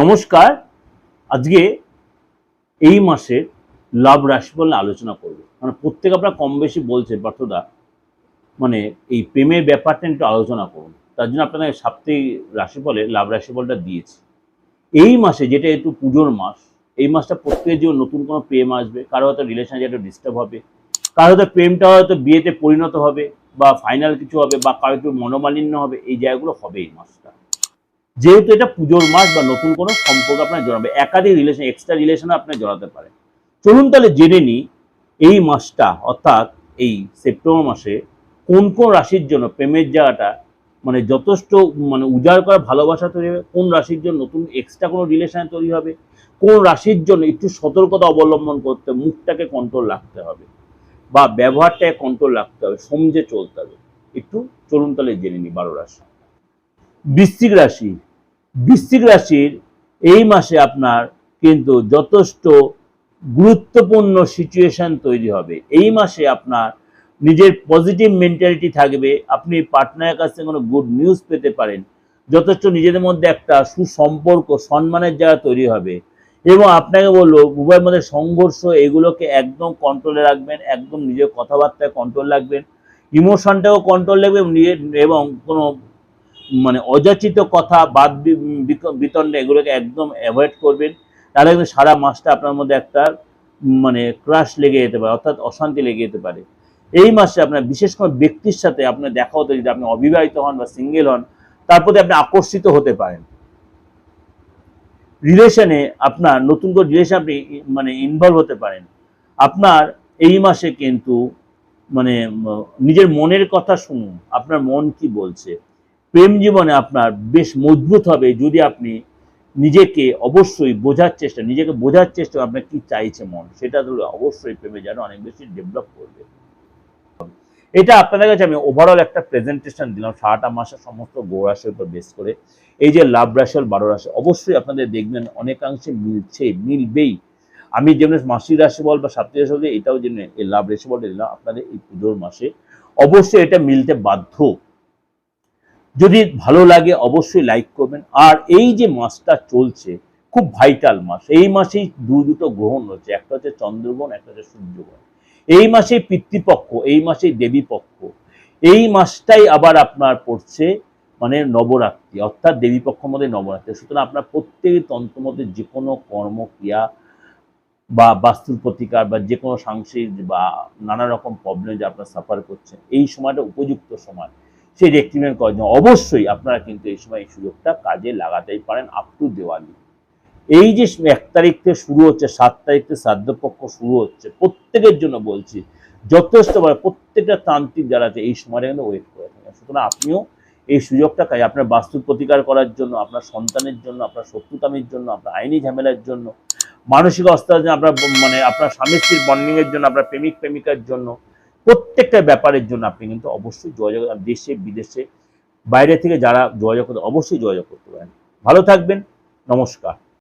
নমস্কার। আজকে এই মাসের লাভ রাশিফল আলোচনা করব। মানে প্রত্যেক আপনারা কম বেশি বলছেন পার্থদা মানে এই প্রেমের ব্যাপারটা একটু আলোচনা করুন। তার জন্য আপনাদের সাপ্তাহিক রাশিফলে লাভ রাশিফলটা দিয়েছি। এই মাসে যেটা একটু পুজোর মাস, এই মাসটা প্রত্যেকের জীবন নতুন কোনো প্রেম আসবে, কারও হয়তো রিলেশন একটু ডিস্টার্ব হবে, কারও হয়তো প্রেমটা হয়তো বিয়েতে পরিণত হবে বা ফাইনাল কিছু হবে বা কারও একটু মনোমালিন্য হবে, এই জায়গাগুলো হবে এই মাসটা। যেহেতু এটা পুজোর মাস বা নতুন কোনো সম্পর্ক আপনার জড়াবে, একাধিক রিলেশন এক্সট্রা রিলেশনে আপনার জড়াতে পারে। চলুন তাহলে জেনে নিই এই মাসটা, অর্থাৎ এই সেপ্টেম্বর মাসে কোন কোন রাশির জন্য প্রেমের জায়গাটা মানে যথেষ্ট মানে উজাড় করা ভালোবাসা তৈরি হবে, কোন রাশির জন্য নতুন এক্সট্রা কোনো রিলেশন তৈরি হবে, কোন রাশির জন্য একটু সতর্কতা অবলম্বন করতে মুখটাকে কন্ট্রোল রাখতে হবে বা ব্যবহারটাকে কন্ট্রোল রাখতে হবে, সমঝে চলতে হবে। একটু চলুন তাহলে জেনে নিই বারো রাশি। বৃশ্চিক রাশি। বৃশ্চিক রাশির এই মাসে আপনার কিন্তু যথেষ্ট গুরুত্বপূর্ণ সিচুয়েশন তৈরি হবে। এই মাসে আপনার নিজের পজিটিভ মেন্টালিটি থাকবে। আপনি পার্টনারের কাছ কোনো গুড নিউজ পেতে পারেন। যথেষ্ট নিজেদের মধ্যে একটা সুসম্পর্ক, সম্মানের জায়গা তৈরি হবে। এবং আপনাকে বলব উভয়ের মধ্যে সংঘর্ষ, এগুলোকে একদম কন্ট্রোলে রাখবেন। একদম নিজের কথাবার্তায় কন্ট্রোল রাখবেন। ইমোশনটাও কন্ট্রোল রাখবেন। এবং কোনো মানে অযাচিত কথা বাদ বিতণ্ডা এগুলোকে একদম অ্যাভয়েড করবেন। তাহলে কিন্তু সারা মাসটা আপনার মধ্যে একটা মানে ক্রাশ লেগে যেতে পারে, অর্থাৎ অশান্তি লেগে যেতে পারে। এই মাসে আপনার বিশেষ কোনো ব্যক্তির সাথে আপনার দেখা হতে যদি আপনি অবিবাহিত হন বা সিঙ্গেল হন, তার প্রতি আপনি আকর্ষিত হতে পারেন। রিলেশনে আপনার, নতুন করে রিলেশন আপনি মানে ইনভলভ হতে পারেন। আপনার এই মাসে কিন্তু মানে নিজের মনের কথা শুনুন। আপনার মন কি বলছে? প্রেম জীবনে আপনার বেশ মজবুত হবে যদি আপনি নিজেকে অবশ্যই বোঝার চেষ্টা, নিজেকে বোঝার চেষ্টা আপনার কি চাইছে মন, সেটা ধরে অবশ্যই প্রেমে যেন অনেক বেশি ডেভেলপ করবে। এটা আপনাদের কাছে আমি ওভারঅল একটা প্রেজেন্টেশন দিলাম, সারাটা মাসের সমস্ত গৌরাশের উপর বেস করে। এই যে লাভ রাশি আর বারো রাশি, অবশ্যই আপনাদের দেখবেন অনেকাংশে মিলছে, মিলবেই। আমি যেমন মাসিক রাশি বল বা সাপ্তাহিক রাশি বল এটাও যেন এই লাভ রাশি বলটা দিলাম আপনাদের এই পুজোর মাসে, অবশ্যই এটা মিলতে বাধ্য। যদি ভালো লাগে অবশ্যই লাইক করবেন। আর এই যে মাসটা চলছে, খুব ভাইটাল মাস। এই মাসেই দু দুটো গ্রহণ হচ্ছে, একটা হচ্ছে চন্দ্রগ্রহণ, একটা হচ্ছে সূর্যগ্রহণ। এই মাসেই পিতৃপক্ষ, এই মাসেই দেবী পক্ষ এই মাসটাই আবার আপনার পড়ছে মানে নবরাত্রি, অর্থাৎ দেবী পক্ষ মধ্যে নবরাত্রি। সুতরাং আপনার প্রত্যেকই তন্ত্র মধ্যে যে কোনো কর্মক্রিয়া বা বাস্তুর প্রতিকার বা যে কোনো সাংসারিক বা নানা রকম প্রবলেম যে আপনার সাফার করছেন, এই সময়টা উপযুক্ত সময়। সেই রেক্টিমেন্ট করার জন্য অবশ্যই আপনারা কিন্তু এই সময় এই সুযোগটা কাজে লাগাতেই পারেন আপ টু দেওয়ালি। এই যে এক তারিখ থেকে শুরু হচ্ছে, সাত তারিখ থেকে শ্রাদ্ধপক্ষ শুরু হচ্ছে, প্রত্যেকের জন্য বলছি, যথেষ্ট প্রত্যেকটা তান্ত্রিক যারা আছে এই সময়টা কিন্তু ওয়েট করে থাকেন সুতরাং আপনিও এই সুযোগটা কাজে, আপনার বাস্তু প্রতিকার করার জন্য, আপনার সন্তানের জন্য, আপনার শত্রুতামির জন্য, আপনার আইনি ঝামেলার জন্য, মানসিক অবস্থার জন্য, আপনার মানে আপনার স্বামী স্ত্রীর বন্ডিং এর জন্য, আপনার প্রেমিক প্রেমিকার জন্য প্রত্যেকটা ব্যাপারের জন্য আপনি কিন্তু অবশ্যই যোগাযোগ দেশে, বিদেশে, বাইরে থেকে যারা যোগাযোগ করতে, অবশ্যই যোগাযোগ করতে পারেন। ভালো থাকবেন, নমস্কার।